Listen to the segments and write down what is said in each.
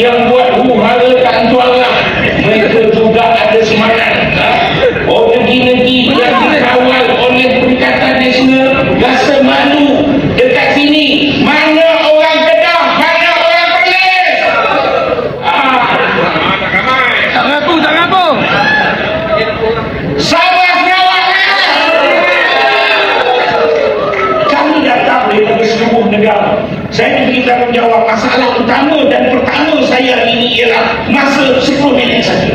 yang buat huru hara ialah masa 10 minit saja.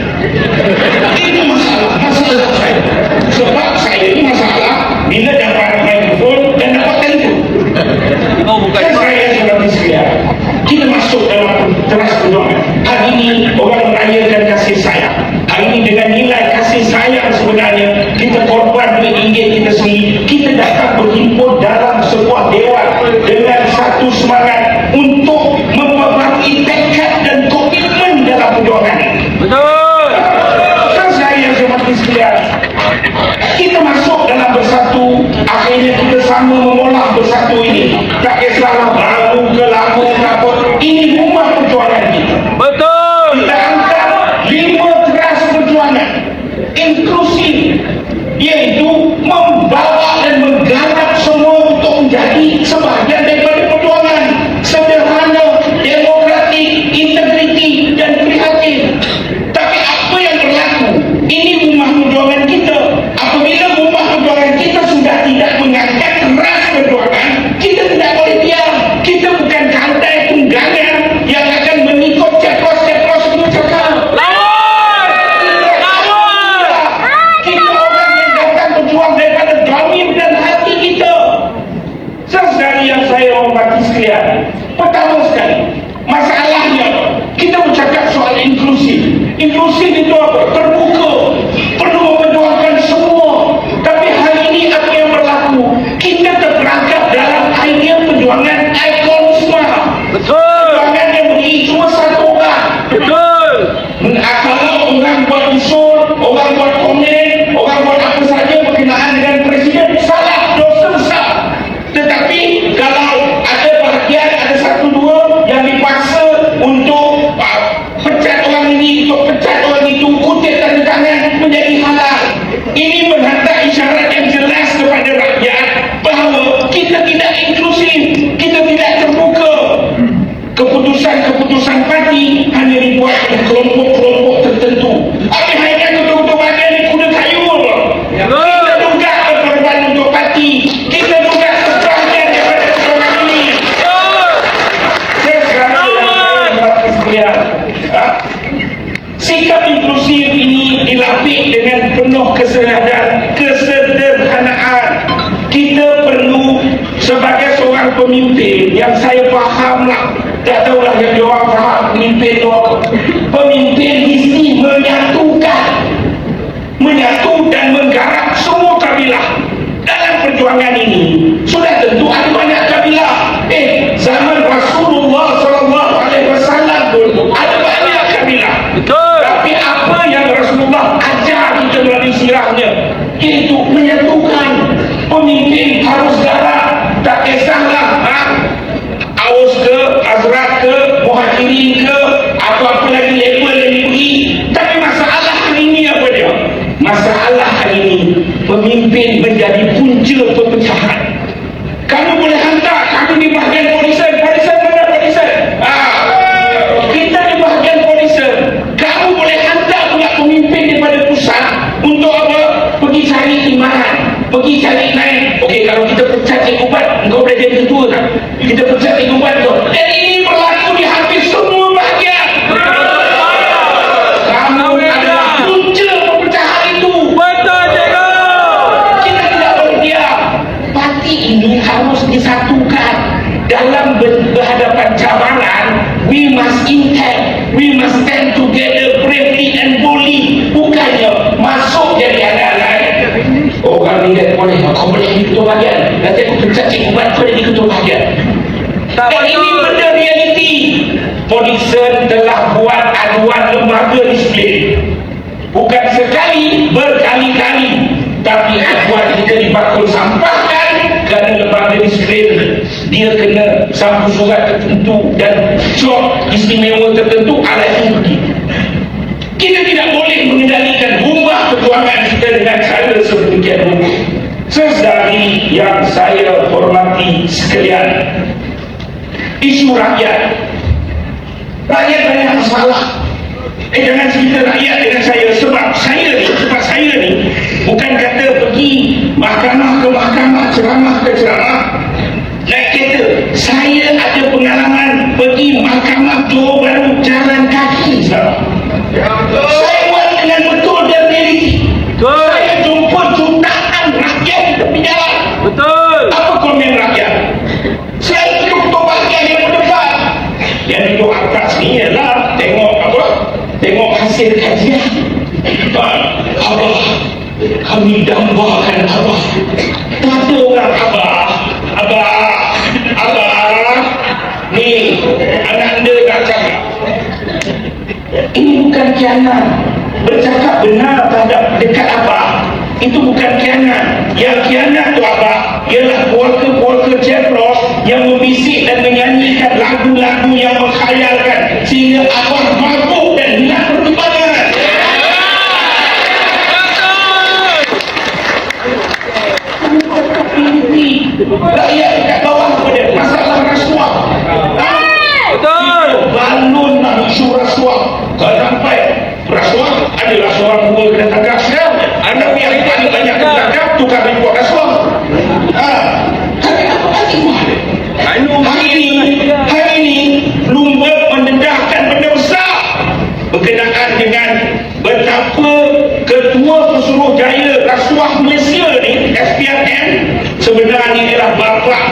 Itu gratuito. Perjuangan ikon semua. Betul. Deus Pemimpin menjadi punca perpecahan. Kamu boleh hantar kamu di bahagian polisen. Polisen mana polisen? Ah, kita di bahagian polisen. Kamu boleh hantar pula pemimpin daripada pusat untuk apa? Pergi cari timbangan pergi cari naik. Okey kalau kita pecat cikgu bat engkau boleh jadi ketua tak? Kita pecat cikgu bat We must intact, we must stand together bravely and boldly. Bukannya masuk jadi andalan. Oh kami lihat boleh, kau boleh jadi ketua bahagian. Nanti aku pecat cikgu buat kau jadi ketua bahagian. Tak Dan ini benda realiti. Polisen telah buat aduan lembaga disiplin. Bukan sekali, berkali-kali. Tapi aduan kita dibakul sampahkan kerana lembaga disiplin dia kena sampul surat tertentu dan job istimewa tertentu ala itu pergi. Kita tidak boleh mengendalikan rumah perjuangan kita dengan cara sedemikian rupa. Sesedari yang saya hormati sekalian, isu rakyat. Rakyat banyak masalah. Eh jangan cerita rakyat dengan saya sebab saya ni, sebab saya ni bukan kata mahkamah ke mahkamah, ceramah ke ceramah. Naik kereta, saya ada pengalaman pergi mahkamah Johor Bahru jalan kaki sekarang. Saya buat dengan betul dan realiti. Betul. Saya jumpa jutaan rakyat di tepi jalan. Betul. Apa komen rakyat? Saya duduk ketua bahagian yang berdepan. Yang duduk atas ni ialah tengok apa? Tengok hasil kajian. Abah, kami dambakan Abah. Orang Abah. Abah, Abah. Ni, anak anda nak cakap. Ini bukan kianat. Bercakap benar terhadap dekat apa? Itu bukan kianat. Yang kianat tu apa? Ialah keluarga-keluarga Jebros yang membisik dan menyanyikan lagu-lagu yang mengkhayalkan sehingga abang Rakyat dekat bawah pada masalah rasuah. Betul. Balun nak isu rasuah. Kalau sampai rasuah adalah seorang dua kena tangkap sekarang. Anda yang banyak kena tangkap tukar report rasuah. Ha. Tapi apa lagi mahal? Hari ini, hari ini Bloomberg mendedahkan benda besar berkenaan dengan betapa ketua pesuruhjaya rasuah Malaysia ni SPRM sebenarnya ialah bapa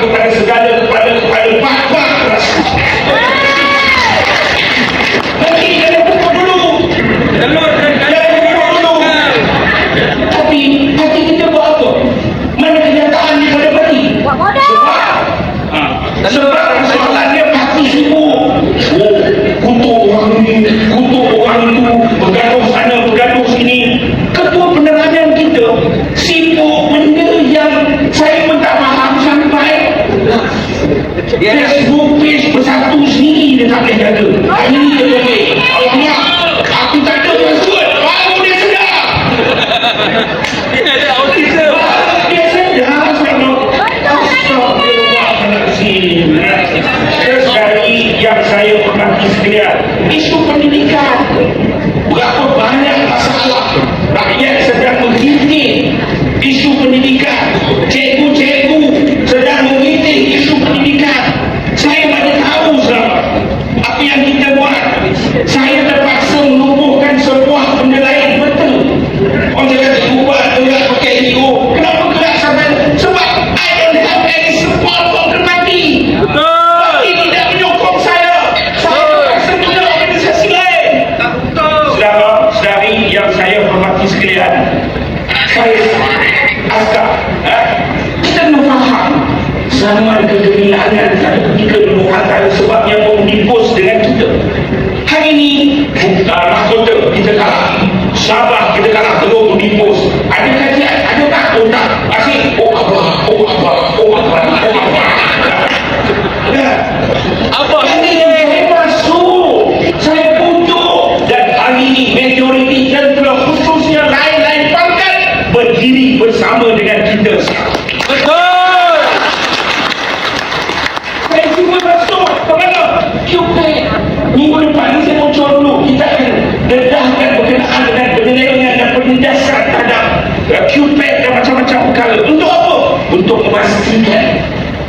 antara sebab perkara. Untuk apa? Untuk memastikan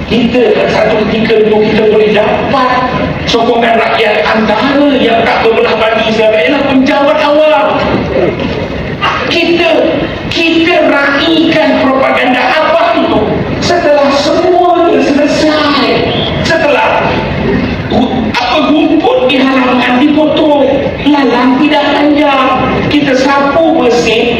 kita satu ketika dulu kita boleh dapat sokongan rakyat antara yang tak berbelah bagi sekarang ialah penjawat awam kita kita raikan propaganda apa itu setelah semuanya selesai setelah apa rumput di halaman dipotong lalang tidak panjang kita sapu bersih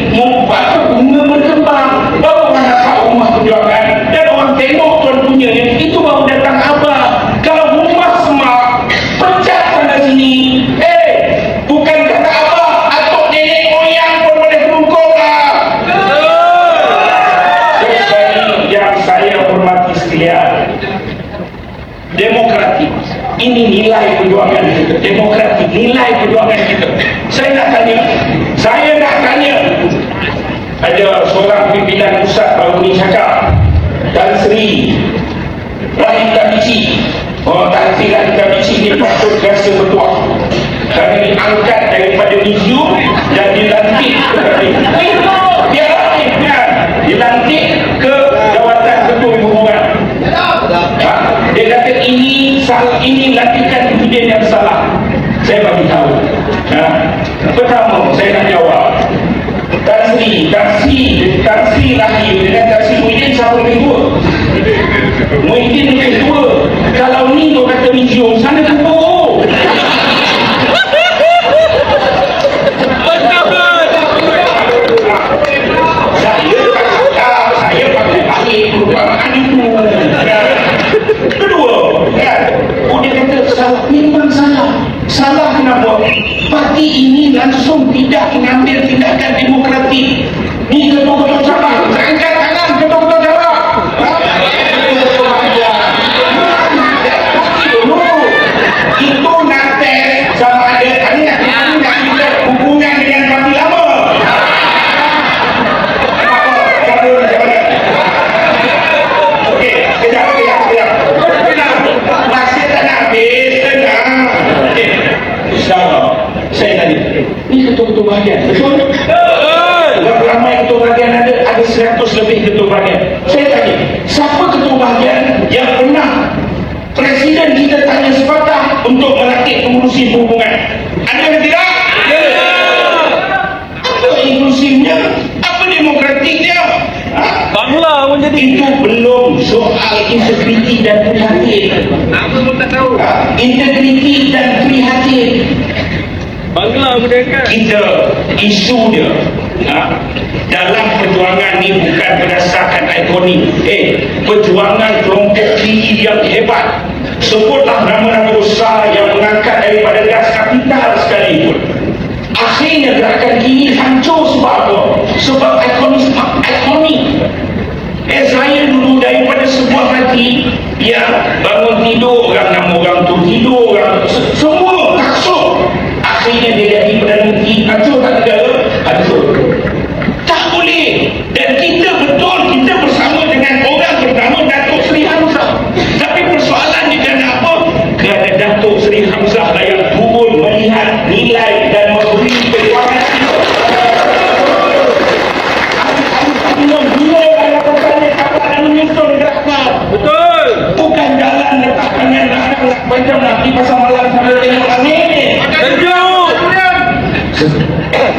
Nilai perjuangan kita. Saya nak tanya Saya nak tanya. Ada seorang pimpinan pusat baru ni cakap Tan Sri Rahim Tabici Oh Tan Sri Rahim Tabici ni patut rasa bertuah. Kerana diangkat daripada museum Dan dilantik ke Itu Dia rahim kan Dilantik ke jawatan ketua hubungan. Ha? Dia kata ini sal ini lantikan presiden yang salah. Saya bagi tahu. Ha? Pertama, saya nak jawab. Tan Sri, Tan Sri, Tan Sri Rahim dengan Tan Sri Muhyiddin siapa lebih tua? Muhyiddin lebih tua. Kalau ni tu kata museum, sana kubur. Ini langsung tidak mengambil tindakan demokratik. Pengurusi perhubungan? Ada yang tidak? Apa inklusifnya? Apa demokratiknya? Ha? Bangla pun jadi. itu belum soal integriti dan prihatin. Apa pun tak tahu. Ha, integriti dan prihatin Bangla angkat. kita isu dia ha, dalam perjuangan ni bukan berdasarkan ikonik eh perjuangan kelompok kiri yang hebat sebutlah nama-nama besar yang mengangkat daripada gas kapital sekalipun. Akhirnya gerakan kiri hancur sebab apa? Sebab ikonik ikonik Eh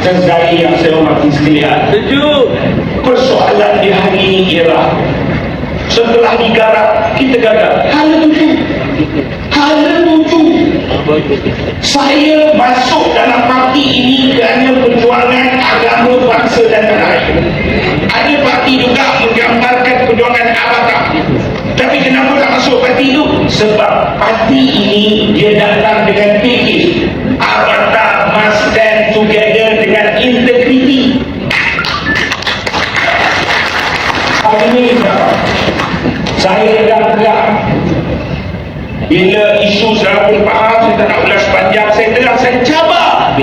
Sesekali yang saya hormati sekalian Sejuk. Persoalan di hari ini ialah Setelah digarap Kita gagal Hala tujuh Hala tujuh Saya masuk dalam parti ini kerana perjuangan agama bangsa dan tanah air. Ada parti juga menggambarkan perjuangan abata. Tapi kenapa tak masuk parti itu? Sebab parti ini dia datang dengan fikir panjang saya terang saya cabar.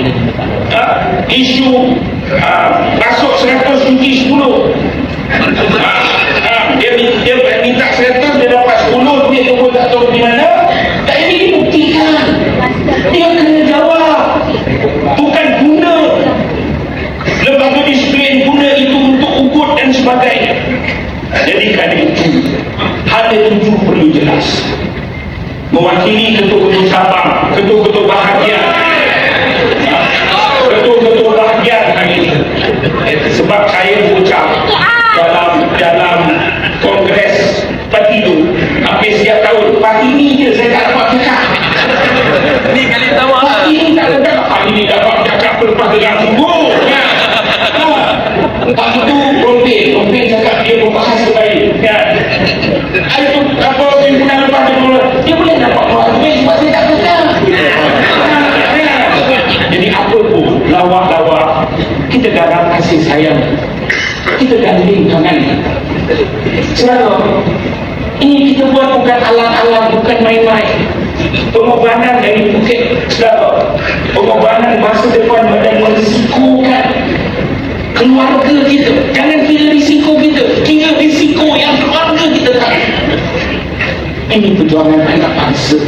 Ha? isu ha, masuk 100 cuti 10 ha, ha, dia, dia minta 100 dia dapat 10 dia pun tak tahu di mana. Tak ini dibuktikan. Dia kena jawab. Bukan guna. Lembaga disiplin guna itu untuk ugut dan sebagainya. Jadi kerana itu. Ada tujuh perlu jelas mewakili ketua-ketua Sabang, ketua-ketua bahagian. Ketua-ketua bahagian hari ini. Sebab saya berucap dalam dalam kongres parti itu hampir setiap tahun parti ini je saya tak dapat cakap Ni kali pertama parti ini tak ada parti ini dapat cakap dengan sungguh ya. Lepas itu Rompin Rompin cakap dia berbahasa terbaik ya. Itu apa pimpinan lepas dia boleh Dia boleh dapat keluar duit sebab dia tak kena. Jadi apa pun lawak-lawak Kita garap kasih sayang Kita ganding tangan. Saudara Ini kita buat bukan alang-alang Bukan main-main. Pengorbanan dari Bukit Saudara Pengorbanan masa depan perjuangan anak bangsa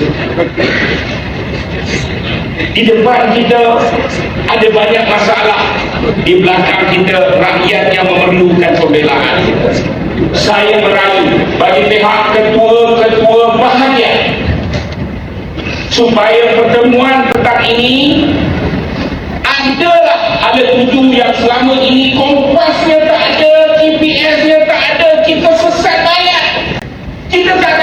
di depan kita ada banyak masalah. Di belakang kita rakyat yang memerlukan pembelaan. Saya merayu bagi pihak ketua-ketua bahagian supaya pertemuan petang ini adalah ada tujuh yang selama ini kompasnya tak ada, GPS-nya tak ada, kita sesat bayar. Kita tak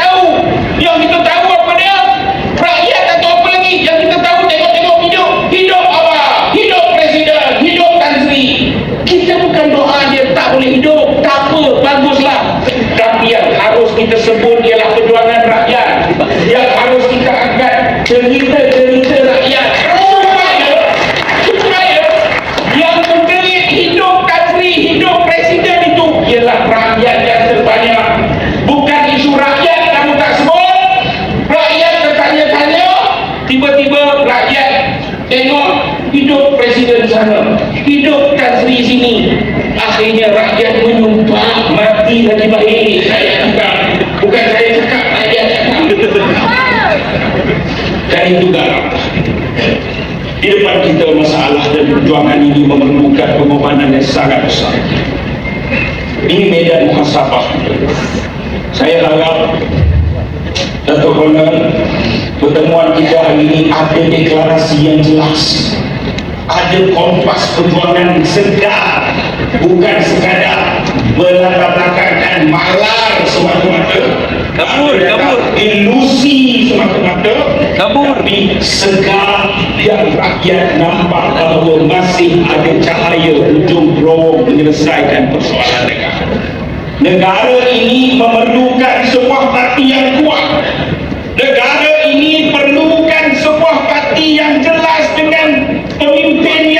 Sri sini. Akhirnya rakyat menyumpah mati lagi baik. Saya cakap, bukan saya cakap, rakyat cakap. Dan itu garap. Di depan kita masalah dan perjuangan ini memerlukan pengorbanan yang sangat besar. Ini medan muhasabah. Saya harap Datuk Kolonel pertemuan kita hari ini ada deklarasi yang jelas ada kompas perjuangan segar. Bukan sekadar berlatar belakangkan malar semata-mata. Kabur, kabur. ilusi semata-mata? Kabur. tapi segar yang rakyat nampak bahawa masih ada cahaya ujung terowong menyelesaikan persoalan negara. Negara ini memerlukan sebuah parti yang kuat. Negara ini perlukan sebuah parti yang jelas dengan